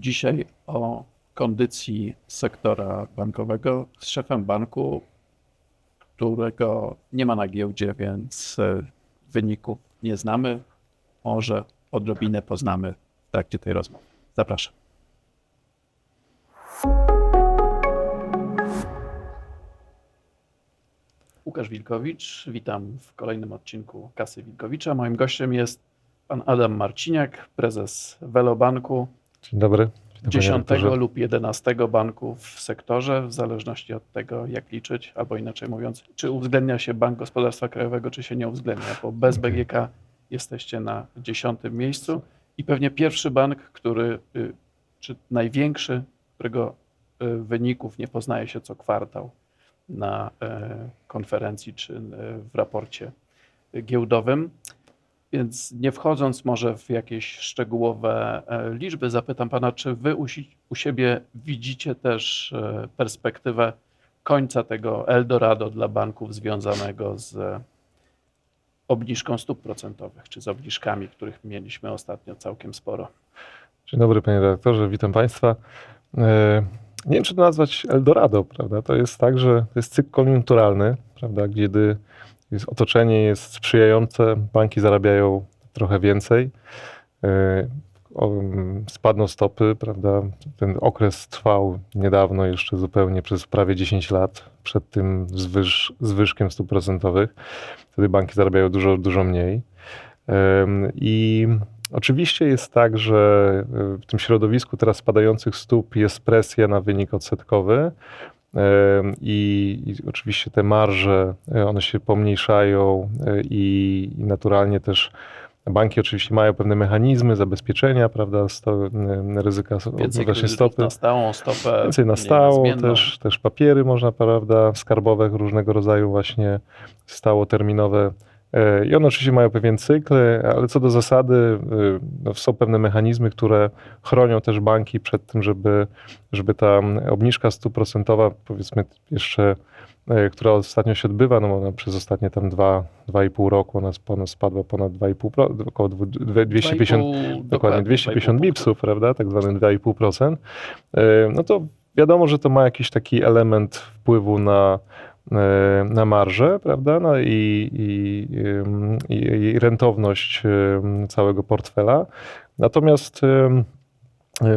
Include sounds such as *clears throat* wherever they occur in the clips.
Dzisiaj o kondycji sektora bankowego z szefem banku, którego nie ma na giełdzie, więc e, wyników nie znamy. Może odrobinę poznamy w trakcie tej rozmowy. Zapraszam. Łukasz Wilkowicz, witam w kolejnym odcinku Kasy Wilkowicza. Moim gościem jest pan Adam Marciniak, prezes Velobanku, Dzień dobry. Witam, panie 10 redaktorze. lub 11 banku w sektorze, w zależności od tego, jak liczyć, albo inaczej mówiąc, czy uwzględnia się Bank Gospodarstwa Krajowego, czy się nie uwzględnia, bo bez. BGK jesteście na 10 miejscu i pewnie pierwszy bank, który, y, czy największy, którego y, wyników nie poznaje się co kwartał na e, konferencji czy e, w raporcie giełdowym. Więc nie wchodząc może w jakieś szczegółowe e, liczby, zapytam pana, czy wy u, u siebie widzicie też e, perspektywę końca tego Eldorado dla banków związanego z obniżką stóp procentowych, czy z obniżkami, których mieliśmy ostatnio całkiem sporo. Dzień dobry, panie redaktorze, witam państwa. E, Nie wiem, czy to nazwać Eldorado, prawda? To jest tak, że to jest cykl koniunkturalny, prawda? Kiedy jest otoczenie jest sprzyjające, banki zarabiają trochę więcej, mm, spadną stopy, prawda? Ten okres trwał niedawno, jeszcze zupełnie przez prawie 10 lat przed tym zwyż, zwyżkiem stóp procentowych. Wtedy banki zarabiają dużo, dużo mniej. I oczywiście jest tak, że y, w tym środowisku teraz spadających stóp jest presja na wynik odsetkowy. I, I oczywiście te marże, y, one się pomniejszają y, i, i naturalnie też banki oczywiście mają pewne mechanizmy zabezpieczenia, prawda, sto, ryzyka Więcej właśnie stopy. na stałą stopę. Więcej na zmienną. też, też papiery można, prawda, skarbowe różnego rodzaju właśnie stałoterminowe. E, I one oczywiście mają pewien cykl, ale co do zasady y, no, są pewne mechanizmy, które chronią też banki przed tym, żeby, żeby ta obniżka stuprocentowa, powiedzmy jeszcze, e, która ostatnio się odbywa, no ona przez ostatnie tam dwa, dwa i pół roku ona spadła ponad 2,5, pro- około dwu- dwie- 250, 2,5, dokładnie 250 2,5 bipsów, prawda, tak zwany 2,5%, e, no to wiadomo, że to ma jakiś taki element wpływu na, e, na marżę, prawda, no i, i, i, rentowność całego portfela. Natomiast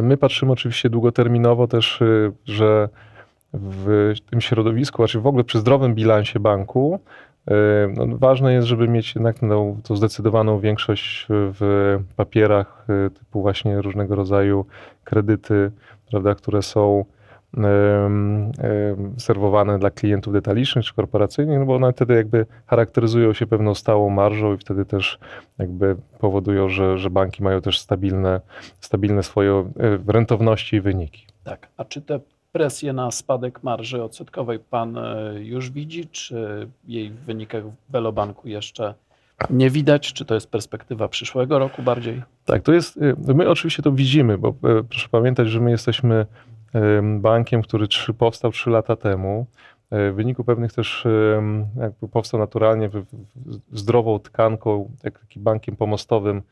my patrzymy oczywiście długoterminowo też, y, że w tym środowisku, znaczy w ogóle przy zdrowym bilansie banku, y, no, ważne jest, żeby mieć jednak no, tą zdecydowaną większość w papierach y, typu właśnie różnego rodzaju kredyty, prawda, które są serwowane dla klientów detalicznych czy korporacyjnych, no bo one wtedy jakby charakteryzują się pewną stałą marżą i wtedy też jakby powodują, że, że banki mają też stabilne, stabilne swoje e, rentowności i wyniki. Tak. A czy te presje na spadek marży odsetkowej pan e, już widzi, czy jej w wynikach w Velobanku jeszcze nie widać? Czy to jest perspektywa przyszłego roku bardziej? Tak, to jest, y, my oczywiście to widzimy, bo e, proszę pamiętać, że my jesteśmy bankiem, który trzy, powstał trzy lata temu. E, W wyniku pewnych też jakby powstał naturalnie zdrową tkanką, jak taki bankiem pomostowym,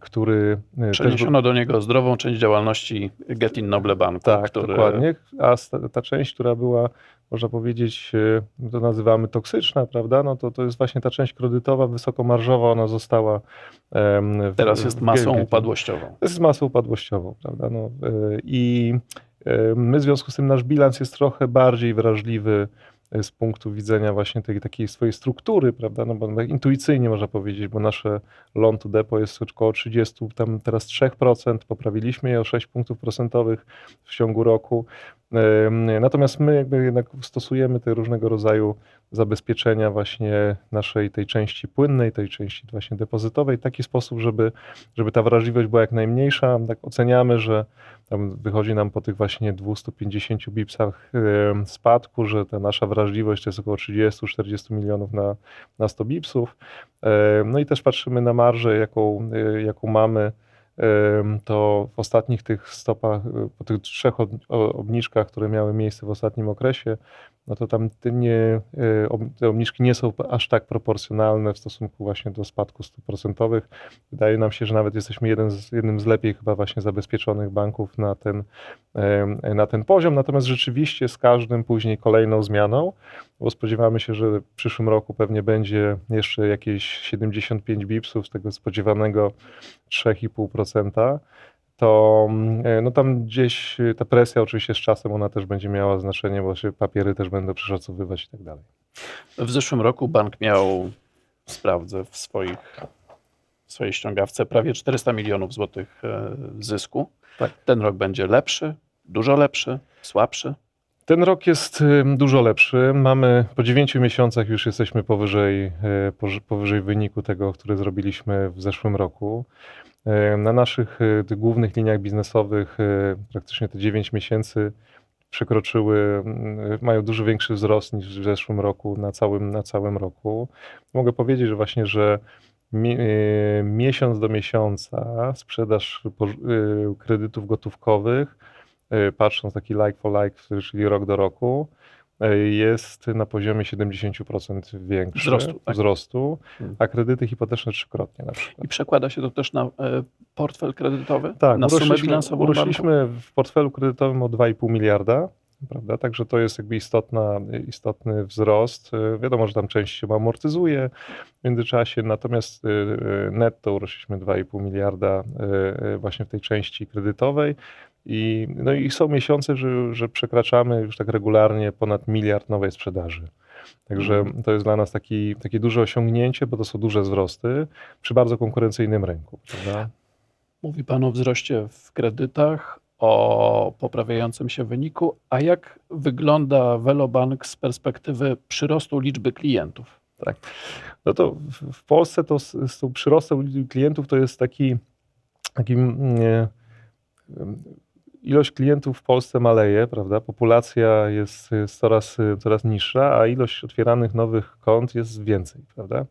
który e, Przeniesiono do niego zdrową część działalności Getin Noble Banku, Tak, który dokładnie. A ta część, która była, można powiedzieć, e, to nazywamy toksyczna, prawda? No to, to jest właśnie ta część kredytowa, wysokomarżowa, ona została. w- teraz jest masą GGT. upadłościową. Jest masą upadłościową, prawda? No, e, I e, my w związku z tym nasz bilans jest trochę bardziej wrażliwy z punktu widzenia właśnie tej takiej swojej struktury, prawda? No bo tak intuicyjnie można powiedzieć, bo nasze loan to depo jest około 30, tam teraz 3%, poprawiliśmy je o 6 punktów procentowych w ciągu roku. Natomiast my jakby jednak stosujemy te różnego rodzaju zabezpieczenia właśnie naszej tej części płynnej, tej części właśnie depozytowej w taki sposób, żeby, żeby ta wrażliwość była jak najmniejsza. Tak oceniamy, że tam wychodzi nam po tych właśnie 250 bipsach spadku, że ta nasza wrażliwość to jest około 30-40 milionów na, na 100 bipsów. No i też patrzymy na marżę, jaką, y, jaką mamy to w ostatnich tych stopach, po tych trzech obniżkach, które miały miejsce w ostatnim okresie, no to tam te, nie, e, te obniżki nie są aż tak proporcjonalne w stosunku właśnie do spadku stóp procentowych. Wydaje nam się, że nawet jesteśmy jeden z, jednym z lepiej chyba właśnie zabezpieczonych banków na ten, e, na ten poziom. Natomiast rzeczywiście z każdym później kolejną zmianą, bo spodziewamy się, że w przyszłym roku pewnie będzie jeszcze jakieś 75 bipsów z tego spodziewanego 3,5%, to mm, no tam gdzieś y, ta presja oczywiście z czasem ona też będzie miała znaczenie, bo się papiery też będą przeszacowywać i tak dalej. W zeszłym roku bank miał, sprawdzę, w, swoich, w swojej ściągawce prawie 400 milionów złotych e, zysku. Tak. Ten rok będzie lepszy, dużo lepszy, słabszy. Ten rok jest dużo lepszy. Mamy po 9 miesiącach już jesteśmy powyżej, powyżej wyniku tego, który zrobiliśmy w zeszłym roku. Y, Na naszych tych głównych liniach biznesowych y, praktycznie te 9 miesięcy przekroczyły, mają dużo większy wzrost niż w zeszłym roku na całym, na całym roku. Mogę powiedzieć, że właśnie, że mi, miesiąc do miesiąca sprzedaż kredytów gotówkowych patrząc taki like for like, czyli rok do roku, jest na poziomie 70% większy Wzrostu, tak. wzrostu, Hmm. a kredyty hipoteczne trzykrotnie na przykład. I przekłada się to też na e, portfel kredytowy? Tak, na sumę bilansową urośliśmy w portfelu kredytowym o 2,5 miliarda, prawda? Także to jest jakby istotna, istotny wzrost. Y, Wiadomo, że tam część się amortyzuje w międzyczasie, natomiast y, netto urośliśmy 2,5 miliarda właśnie w tej części kredytowej. I, no i są miesiące, że, że przekraczamy już tak regularnie ponad miliard nowej sprzedaży. Także Mhm. to jest dla nas taki, takie duże osiągnięcie, bo to są duże wzrosty przy bardzo konkurencyjnym rynku. Prawda? Mówi Pan o wzroście w kredytach, o poprawiającym się wyniku, a jak wygląda Velobank z perspektywy przyrostu liczby klientów? No to w, Polsce to z, z tą przyrostem liczby klientów to jest taki, taki mm, nie, ilość klientów w Polsce maleje, prawda? Populacja jest, jest coraz, coraz niższa, a ilość otwieranych nowych kont jest więcej, prawda?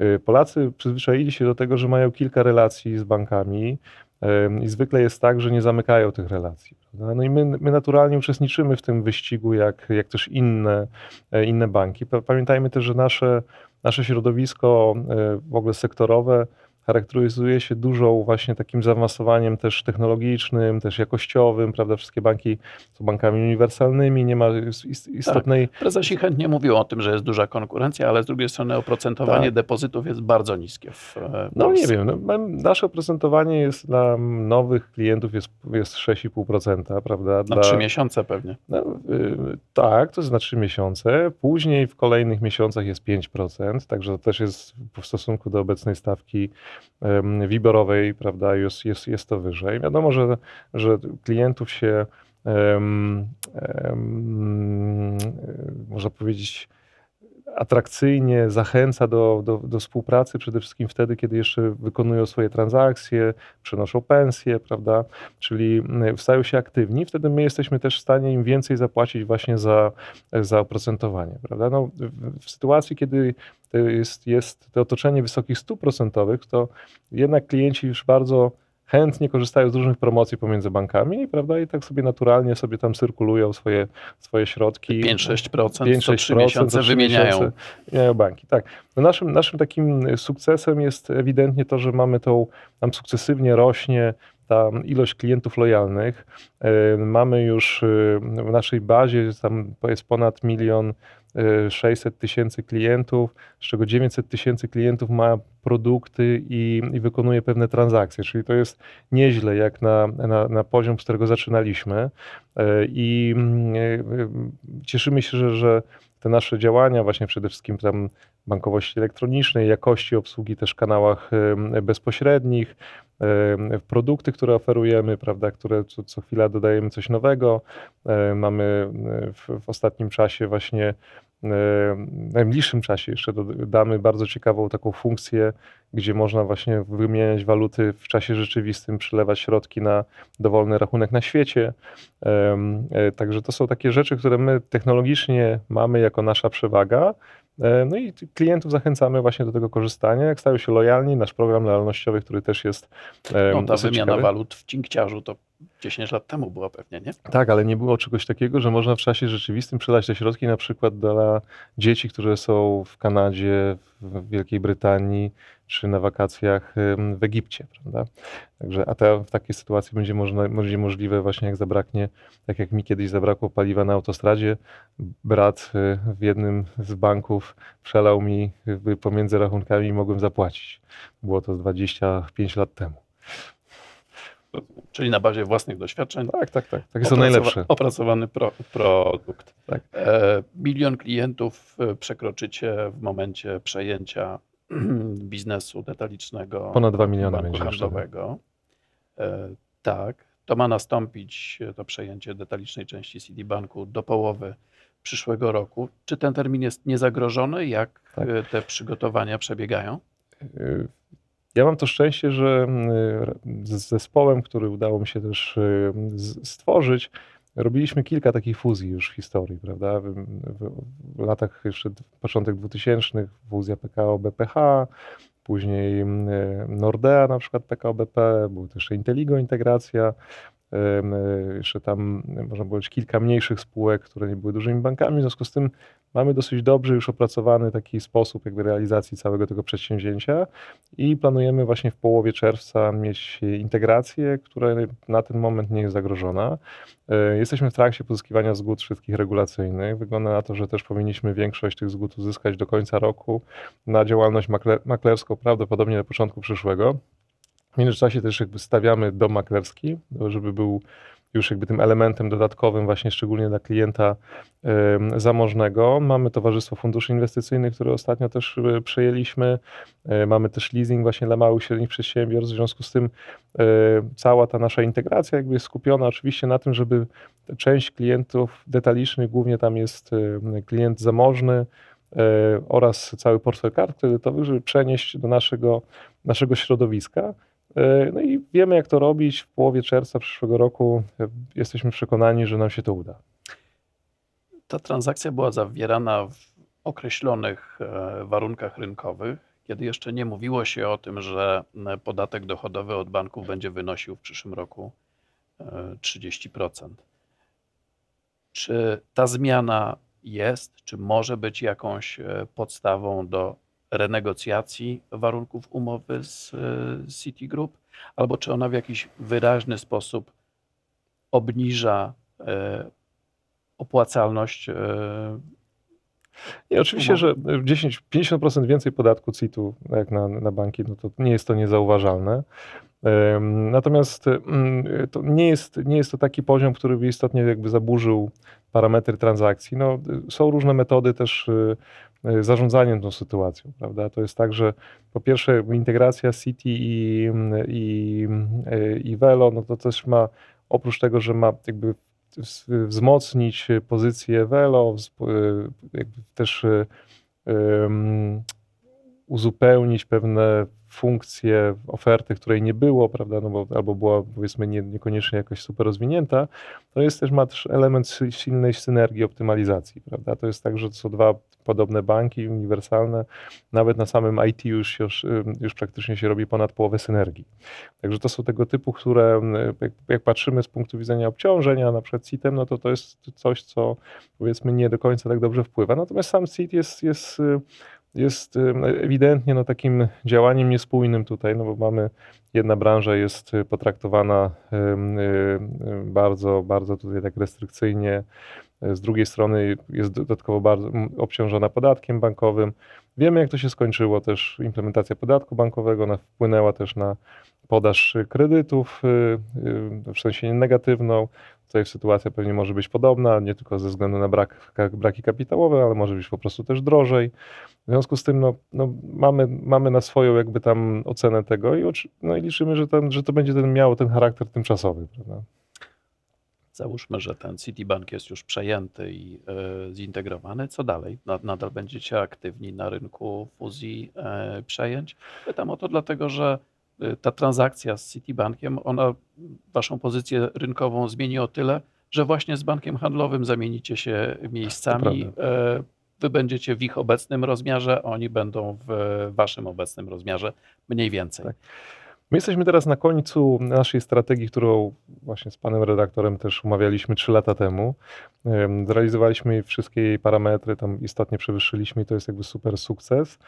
Y, Polacy przyzwyczaili się do tego, że mają kilka relacji z bankami em, i zwykle jest tak, że nie zamykają tych relacji. No i my, my naturalnie uczestniczymy w tym wyścigu, jak, jak też inne, e, inne banki. Pa- Pamiętajmy też, że nasze, nasze środowisko e, w ogóle sektorowe charakteryzuje się dużą właśnie takim zaawansowaniem też technologicznym, też jakościowym, prawda? Wszystkie banki są bankami uniwersalnymi, nie ma is- istotnej Prezesi chętnie mówią o tym, że jest duża konkurencja, ale z drugiej strony oprocentowanie Tak. depozytów jest bardzo niskie w e, No nie wiem, no, mam- nasze oprocentowanie jest dla nowych klientów jest, jest 6,5%, prawda? Na Dla, trzy miesiące pewnie. No, y, tak, to jest na 3 miesiące. Później w kolejnych miesiącach jest 5%, także to też jest w stosunku do obecnej stawki WIBOR-owej, prawda, jest, jest, jest to wyżej. Wiadomo, że, że klientów się em, y, można powiedzieć atrakcyjnie zachęca do, do, do współpracy przede wszystkim wtedy, kiedy jeszcze wykonują swoje transakcje, przenoszą pensje, prawda? Czyli mm, stają się aktywni, wtedy my jesteśmy też w stanie im więcej zapłacić właśnie za, za oprocentowanie, prawda? No, w, sytuacji, kiedy jest, jest to otoczenie wysokich stóp procentowych, to jednak klienci już bardzo chętnie korzystają z różnych promocji pomiędzy bankami, prawda? I tak sobie naturalnie sobie tam cyrkulują swoje, swoje środki. 5-6% co 5-6% trzy miesiące co trzy wymieniają. wymieniają banki. Tak. No naszym, naszym takim sukcesem jest ewidentnie to, że mamy tą, nam sukcesywnie rośnie ta ilość klientów lojalnych. E, Mamy już e, w naszej bazie, tam jest ponad milion e, 600 tysięcy klientów, z czego 900 tysięcy klientów ma produkty i, i wykonuje pewne transakcje, czyli to jest nieźle jak na, na, na poziom, z którego zaczynaliśmy E, i mm, e, cieszymy się, że, że te nasze działania, właśnie przede wszystkim tam bankowości elektronicznej, jakości obsługi też w kanałach bezpośrednich, produkty, które oferujemy, prawda, które co, co chwila dodajemy coś nowego. E, Mamy e, w, w ostatnim czasie właśnie w najbliższym czasie jeszcze dodamy bardzo ciekawą taką funkcję, gdzie można właśnie wymieniać waluty w czasie rzeczywistym, przelewać środki na dowolny rachunek na świecie. E, Także to są takie rzeczy, które my technologicznie mamy jako nasza przewaga. E, No i klientów zachęcamy właśnie do tego korzystania. Jak stają się lojalni, nasz program lojalnościowy, który też jest No, ta wymiana ciekawy. walut w cinkciarzu to 10 lat temu była pewnie, nie? Tak, ale nie było czegoś takiego, że można w czasie rzeczywistym przelać te środki na przykład dla dzieci, które są w Kanadzie, w Wielkiej Brytanii czy na wakacjach w Egipcie, prawda? Także, a te, w takiej sytuacji będzie, można, będzie możliwe właśnie jak zabraknie, tak jak mi kiedyś zabrakło paliwa na autostradzie, brat y, w jednym z banków przelał mi pomiędzy rachunkami i mogłem zapłacić. Było to 25 lat temu. Czyli na bazie własnych doświadczeń. Tak, tak, tak. Takie są opracowa- najlepsze. Opracowany pro, produkt. Tak. E, milion klientów e, przekroczycie w momencie przejęcia *clears throat* biznesu detalicznego. Ponad dwa miliony banku handlowego. E, tak. To ma nastąpić e, to przejęcie detalicznej części CD Banku do połowy przyszłego roku. Czy ten termin jest niezagrożony? Jak Tak. e, te przygotowania przebiegają? Ja mam to szczęście, że y, z zespołem, który udało mi się też y, stworzyć, robiliśmy kilka takich fuzji już w historii, prawda? W, w, latach jeszcze początek 2000 fuzja PKO BPH, później y, Nordea na przykład PKO BP, był też Inteligo integracja, Jeszcze tam można powiedzieć kilka mniejszych spółek, które nie były dużymi bankami. W związku z tym mamy dosyć dobrze już opracowany taki sposób jakby realizacji całego tego przedsięwzięcia i planujemy właśnie w połowie czerwca mieć integrację, która na ten moment nie jest zagrożona. Y, Jesteśmy w trakcie pozyskiwania zgód wszystkich regulacyjnych. Wygląda na to, że też powinniśmy większość tych zgód uzyskać do końca roku na działalność makle- maklerską, prawdopodobnie na początku przyszłego. W międzyczasie też jakby stawiamy dom maklerski, żeby był już jakby tym elementem dodatkowym właśnie szczególnie dla klienta zamożnego. Mamy Towarzystwo Funduszy Inwestycyjnych, które ostatnio też e, przejęliśmy. E, Mamy też leasing właśnie dla małych i średnich przedsiębiorstw. W związku z tym e, cała ta nasza integracja jakby jest skupiona oczywiście na tym, żeby część klientów detalicznych, głównie tam jest klient zamożny, oraz cały portfel kart kredytowych, żeby przenieść do naszego, naszego środowiska. E, No i wiemy, jak to robić. W połowie czerwca przyszłego roku e, jesteśmy przekonani, że nam się to uda. Ta transakcja była zawierana w określonych e, warunkach rynkowych, kiedy jeszcze nie mówiło się o tym, że podatek dochodowy od banków będzie wynosił w przyszłym roku e, 30%. Czy ta zmiana jest, czy może być jakąś podstawą do renegocjacji warunków umowy z e, Citigroup, albo czy ona w jakiś wyraźny sposób obniża e, opłacalność. I oczywiście, że 10, 50% więcej podatku CIT-u jak na, na banki, no to nie jest to niezauważalne. Natomiast mm, to nie jest, nie jest to taki poziom, który by istotnie jakby zaburzył parametry transakcji. No, są różne metody też y, y, zarządzaniem tą sytuacją, prawda? To jest tak, że po pierwsze integracja City i, i, y, i Velo, no to też ma, oprócz tego, że ma jakby wzmocnić pozycję Velo, y, też y, uzupełnić pewne funkcje oferty, której nie było, prawda, no bo albo była powiedzmy nie, niekoniecznie jakoś super rozwinięta, to jest też ma też element silnej synergii optymalizacji, prawda, to jest tak, że są dwa podobne banki uniwersalne, nawet na samym IT już, już, ym, już praktycznie się robi ponad połowę synergii. Także to są tego typu, które y, jak, jak patrzymy z punktu widzenia obciążenia, na przykład CIT-em, no to to jest coś, co powiedzmy nie do końca tak dobrze wpływa. Natomiast sam CIT jest, jest, y, jest y, ewidentnie no, takim działaniem niespójnym tutaj, no bo mamy, jedna branża jest potraktowana y, y, bardzo, bardzo tutaj tak restrykcyjnie, z drugiej strony jest dodatkowo bardzo obciążona podatkiem bankowym. Wiemy, jak to się skończyło też implementacja podatku bankowego, ona wpłynęła też na podaż kredytów, w sensie negatywną. Tutaj sytuacja pewnie może być podobna, nie tylko ze względu na brak, braki kapitałowe, ale może być po prostu też drożej. W związku z tym no, no, mamy, mamy na swoją jakby tam ocenę tego i, no, i liczymy, że, ten, że to będzie ten, miało ten charakter tymczasowy. Prawda? Załóżmy, że ten Citibank jest już przejęty i e, zintegrowany. Co dalej? Na- Nadal będziecie aktywni na rynku fuzji e, przejęć? Pytam o to dlatego, że ta transakcja z Citibankiem, ona waszą pozycję rynkową zmieni o tyle, że właśnie z bankiem handlowym zamienicie się miejscami. E, Wy będziecie w ich obecnym rozmiarze, oni będą w waszym obecnym rozmiarze mniej więcej. Tak. My jesteśmy teraz na końcu naszej strategii, którą właśnie z panem redaktorem też umawialiśmy trzy lata temu. Em, Zrealizowaliśmy wszystkie jej parametry, tam istotnie przewyższyliśmy i to jest jakby super sukces.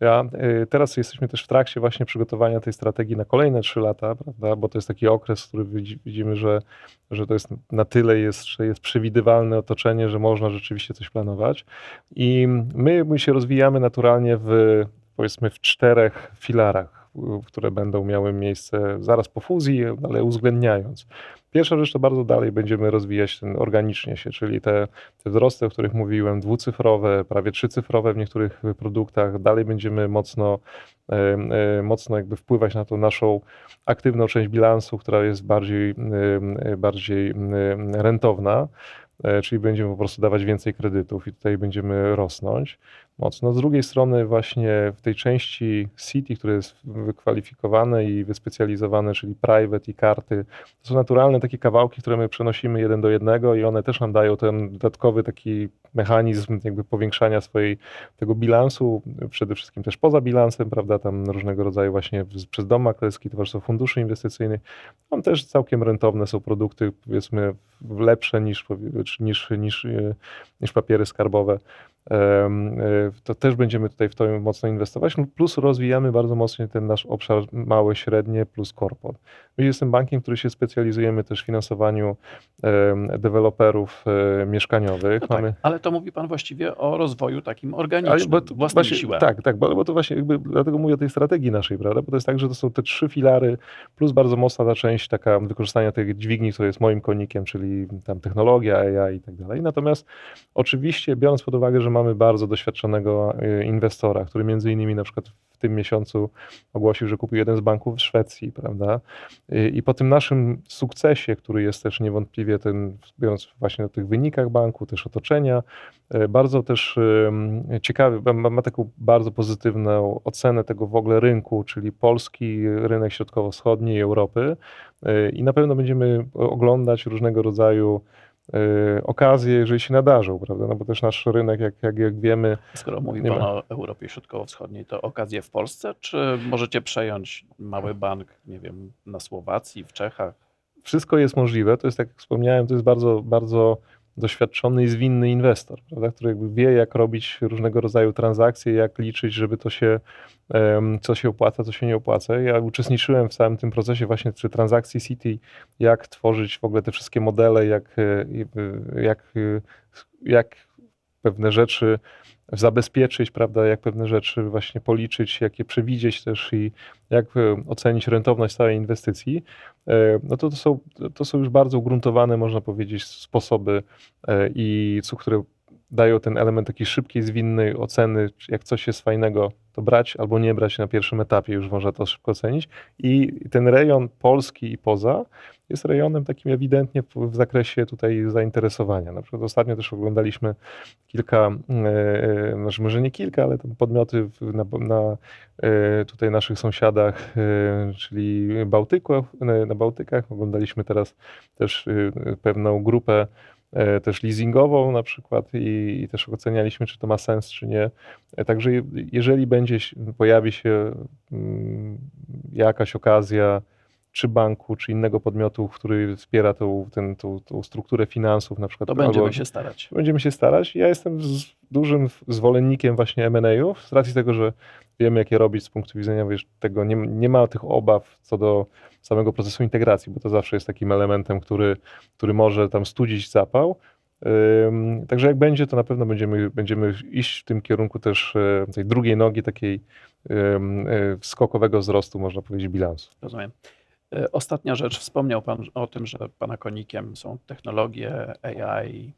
Ja, e, teraz jesteśmy też w trakcie właśnie przygotowania tej strategii na kolejne trzy lata, prawda? bo to jest taki okres, widzi- widzimy, że, że to jest na tyle jest, że jest przewidywalne otoczenie, że można rzeczywiście coś planować. I my, my się rozwijamy naturalnie w powiedzmy w czterech filarach które będą miały miejsce zaraz po fuzji, ale uwzględniając. Pierwsza rzecz to bardzo dalej będziemy rozwijać ten organicznie się, czyli te, te wzrosty, o których mówiłem, dwucyfrowe, prawie trzycyfrowe w niektórych produktach. Dalej będziemy mocno, e, e, mocno jakby wpływać na tą naszą aktywną część bilansu, która jest bardziej, e, bardziej rentowna. Czyli będziemy po prostu dawać więcej kredytów i tutaj będziemy rosnąć mocno. Z drugiej strony właśnie w tej części City, które jest wykwalifikowane i wyspecjalizowane, czyli private i karty, to są naturalne takie kawałki, które my przenosimy jeden do jednego i one też nam dają ten dodatkowy taki mechanizm jakby powiększania swojej tego bilansu, przede wszystkim też poza bilansem, prawda, tam różnego rodzaju właśnie przez dom maklerski, towarzystwo funduszy inwestycyjnych, tam też całkiem rentowne są produkty, powiedzmy lepsze niż, niż, niż, e, niż papiery skarbowe. E, To też będziemy tutaj w to mocno inwestować. No Plus rozwijamy bardzo mocno ten nasz obszar małe, średnie plus korpo. My jestem bankiem, który się specjalizujemy też w finansowaniu deweloperów e, mieszkaniowych. No tak, Mamy ale to mówi pan właściwie o rozwoju takim ale organicznym, bo to własnymi właśnie, siłami. Tak, tak, bo, bo to właśnie jakby, dlatego mówię o tej strategii naszej, prawda? Bo to jest tak, że to są te trzy filary, plus bardzo mocna ta część taka wykorzystania tej dźwigni, która jest moim konikiem, czyli tam technologia, AI i tak dalej. Natomiast oczywiście biorąc pod uwagę, że mamy bardzo doświadczonego y, inwestora, który między innymi na przykład w tym miesiącu ogłosił, że kupił jeden z banków w Szwecji, prawda? Y, I po tym naszym sukcesie, który jest też niewątpliwie ten, biorąc właśnie o tych wynikach banku, też otoczenia, y, bardzo też ciekawy, ma, taką bardzo pozytywną ocenę tego w ogóle rynku, czyli polski rynek środkowo-wschodni i Europy. I na pewno będziemy oglądać różnego rodzaju okazje, jeżeli się nadarzą, prawda? No bo też nasz rynek, jak, jak, jak wiemy, Skoro mówi pan ma. o Europie Środkowo-Wschodniej, to okazje w Polsce, czy możecie przejąć mały bank, nie wiem, na Słowacji, w Czechach? wszystko jest możliwe. To jest, tak jak wspomniałem, to jest bardzo, bardzo doświadczony i zwinny inwestor, prawda? który jakby wie, jak robić różnego rodzaju transakcje, jak liczyć, żeby to się, co się opłaca, co się nie opłaca. Ja uczestniczyłem w całym tym procesie właśnie przy transakcji City, jak tworzyć w ogóle te wszystkie modele, jak, e, e, jak, e, jak pewne rzeczy zabezpieczyć, prawda, jak pewne rzeczy właśnie policzyć, jak je przewidzieć też i jak e, ocenić rentowność całej inwestycji, e, no to to są, to są już bardzo ugruntowane, można powiedzieć, sposoby e, i co, które dają ten element takiej szybkiej, zwinnej oceny, czy jak coś jest fajnego, to brać albo nie brać na pierwszym etapie, już można to szybko ocenić. I ten rejon Polski i poza jest rejonem takim ewidentnie w, zakresie tutaj zainteresowania. Na przykład ostatnio też oglądaliśmy kilka, e, znaczy może nie kilka, ale podmioty na, na e, tutaj naszych sąsiadach, e, czyli Bałtyku, na, Bałtykach. Oglądaliśmy teraz też e, pewną grupę e, też leasingową na przykład i, i też ocenialiśmy, czy to ma sens, czy nie. E, Także je- jeżeli będzie, się- pojawi się mm, jakaś okazja, czy banku, czy innego podmiotu, który wspiera tą, ten, tą, tą strukturę finansów, na przykład. To będziemy się starać. Będziemy się starać. Ja jestem z dużym zwolennikiem właśnie M&A-ów, z racji tego, że wiemy, jak je robić z punktu widzenia wiesz, tego, nie, nie ma tych obaw co do samego procesu integracji, bo to zawsze jest takim elementem, który, który może tam studzić zapał. Ym, Także jak będzie, to na pewno będziemy, będziemy iść w tym kierunku też e, tej drugiej nogi, takiej e, skokowego wzrostu, można powiedzieć, bilansu. Rozumiem. E, Ostatnia rzecz. Wspomniał Pan o tym, że Pana konikiem są technologie AI,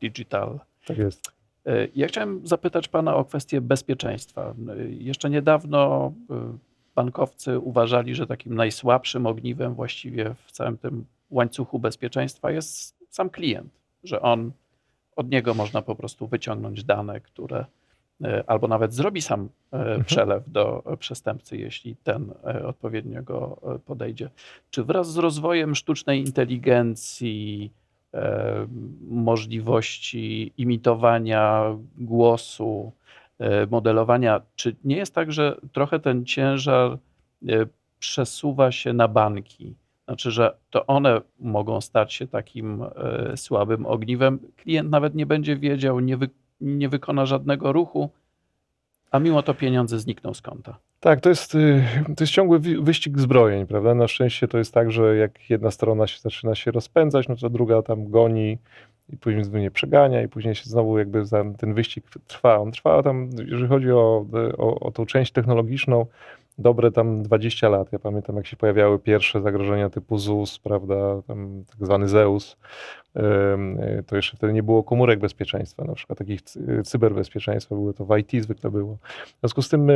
digital. Tak jest. E, Ja chciałem zapytać Pana o kwestię bezpieczeństwa. E, Jeszcze niedawno e, bankowcy uważali, że takim najsłabszym ogniwem właściwie w całym tym łańcuchu bezpieczeństwa jest sam klient, że on od niego można po prostu wyciągnąć dane, które albo nawet zrobi sam e, przelew do przestępcy, jeśli ten odpowiednio go podejdzie. Czy wraz z rozwojem sztucznej inteligencji, możliwości imitowania głosu, e, modelowania, czy nie jest tak, że trochę ten ciężar e, przesuwa się na banki? Znaczy, że to one mogą stać się takim e, słabym ogniwem. Klient nawet nie będzie wiedział, nie, wy, nie wykona żadnego ruchu, a mimo to pieniądze znikną z konta. Tak, to jest, y, to jest ciągły wy- wyścig zbrojeń, prawda? Na szczęście to jest tak, że jak jedna strona się zaczyna się rozpędzać, no to druga tam goni i później znowu przegania i później się znowu jakby ten wyścig trwa. On trwa tam, jeżeli chodzi o, o, o tą część technologiczną, dobre tam 20 lat. Ja pamiętam, jak się pojawiały pierwsze zagrożenia typu ZUS, prawda, tam tak zwany Zeus. To jeszcze wtedy nie było komórek bezpieczeństwa, na przykład takich cy- cyberbezpieczeństwa, były to w IT zwykle było. W związku z tym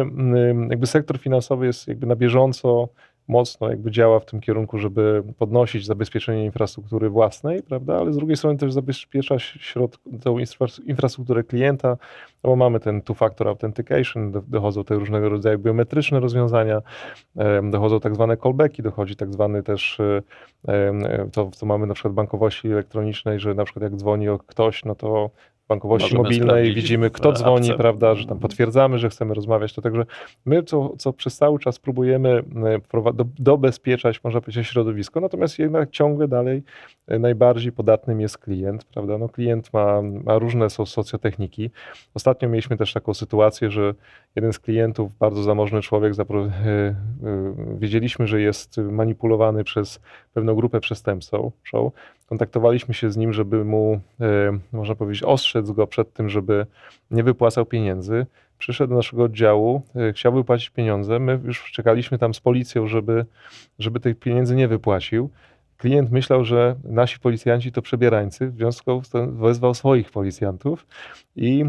jakby sektor finansowy jest jakby na bieżąco mocno jakby działa w tym kierunku, żeby podnosić zabezpieczenie infrastruktury własnej, prawda, ale z drugiej strony też zabezpiecza środ, tą infra- infrastrukturę klienta, no bo mamy ten two-factor authentication, do- dochodzą te różnego rodzaju biometryczne rozwiązania, dochodzą tak zwane callbacki, dochodzi tak zwany też, e, to co mamy na przykład bankowości elektronicznej, że na przykład jak dzwoni ktoś, no to bankowości Możemy mobilnej widzimy kto dzwoni, apce. prawda, że tam potwierdzamy, że chcemy rozmawiać, to także my co, co przez cały czas próbujemy e, do, dobezpieczać, można powiedzieć, środowisko, natomiast jednak ciągle dalej e, najbardziej podatnym jest klient, prawda, no klient ma, ma różne socjotechniki. Ostatnio mieliśmy też taką sytuację, że jeden z klientów, bardzo zamożny człowiek, zapro- e, wiedzieliśmy, że jest manipulowany przez pewną grupę przestępcą. Kontaktowaliśmy się z nim, żeby mu, e, można powiedzieć, ostrzec go przed tym, żeby nie wypłacał pieniędzy. Przyszedł do naszego oddziału, e, chciał wypłacić pieniądze. My już czekaliśmy tam z policją, żeby, żeby tych pieniędzy nie wypłacił. Klient myślał, że nasi policjanci to przebierańcy, w związku z tym wezwał swoich policjantów i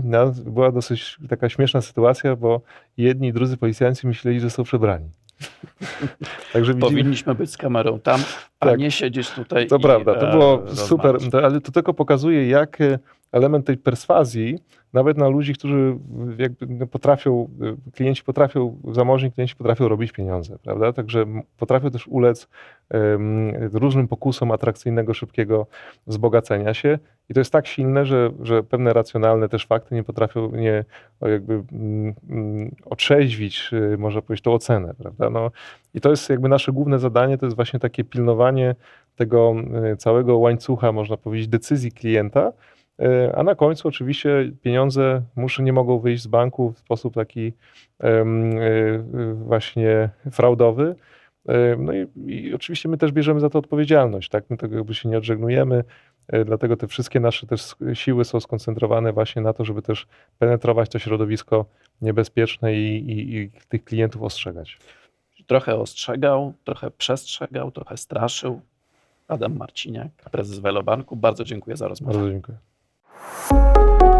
była dosyć taka śmieszna sytuacja, bo jedni i drudzy policjanci myśleli, że są przebrani. *laughs* Także widzimy, Powinniśmy być z kamerą tam, a Tak. nie siedzieć tutaj. to i, prawda, to e, było super, to, ale to tylko pokazuje, jak e, element tej perswazji, nawet na ludzi, którzy jakby no, potrafią, e, klienci potrafią, zamożni klienci potrafią robić pieniądze, prawda? Także potrafią też ulec em, różnym pokusom atrakcyjnego, szybkiego wzbogacenia się i to jest tak silne, że, że pewne racjonalne też fakty nie potrafią nie jakby mm, otrzeźwić, y, można powiedzieć, tą ocenę, prawda? No, I to jest jakby nasze główne zadanie, to jest właśnie takie pilnowanie tego y, całego łańcucha, można powiedzieć, decyzji klienta, y, a na końcu oczywiście pieniądze muszę, nie mogą wyjść z banku w sposób taki y, właśnie fraudowy. Y, No i, i oczywiście my też bierzemy za to odpowiedzialność, tak? My tego jakby się nie odżegnujemy, dlatego te wszystkie nasze też siły są skoncentrowane właśnie na to, żeby też penetrować to środowisko niebezpieczne i, i, i tych klientów ostrzegać. Trochę ostrzegał, trochę przestrzegał, trochę straszył. Adam Marciniak, prezes Velobanku. Bardzo dziękuję za rozmowę. Bardzo dziękuję. you